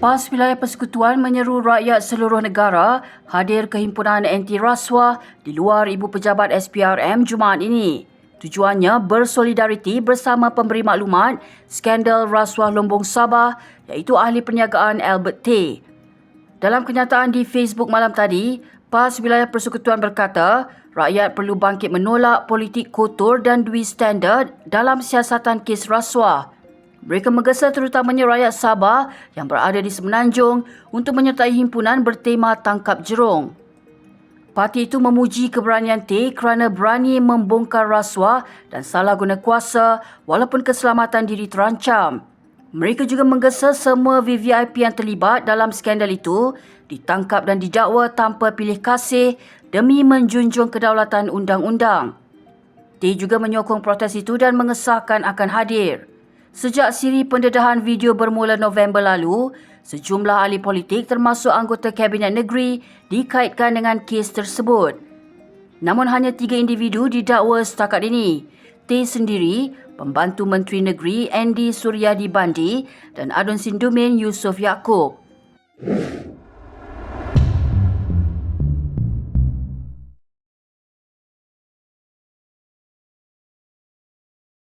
PAS Wilayah Persekutuan menyeru rakyat seluruh negara hadir ke himpunan anti rasuah di luar Ibu Pejabat SPRM Jumaat ini. Tujuannya bersolidariti bersama pemberi maklumat skandal rasuah Lombong Sabah iaitu ahli perniagaan Albert Tay. Dalam kenyataan di Facebook malam tadi, PAS Wilayah Persekutuan berkata, rakyat perlu bangkit menolak politik kotor dan duit standard dalam siasatan kes rasuah. Mereka menggesa terutamanya rakyat Sabah yang berada di Semenanjung untuk menyertai himpunan bertema Tangkap Jerong. Parti itu memuji keberanian T kerana berani membongkar rasuah dan salah guna kuasa walaupun keselamatan diri terancam. Mereka juga menggesa semua VVIP yang terlibat dalam skandal itu ditangkap dan didakwa tanpa pilih kasih demi menjunjung kedaulatan undang-undang. T juga menyokong protes itu dan mengesahkan akan hadir. Sejak siri pendedahan video bermula November lalu, sejumlah ahli politik termasuk anggota Kabinet Negeri dikaitkan dengan kes tersebut. Namun hanya tiga individu didakwa setakat ini. T sendiri, Pembantu Menteri Negeri Andy Suryadi Bandi dan Adun Sindumin Yusof Yaakob.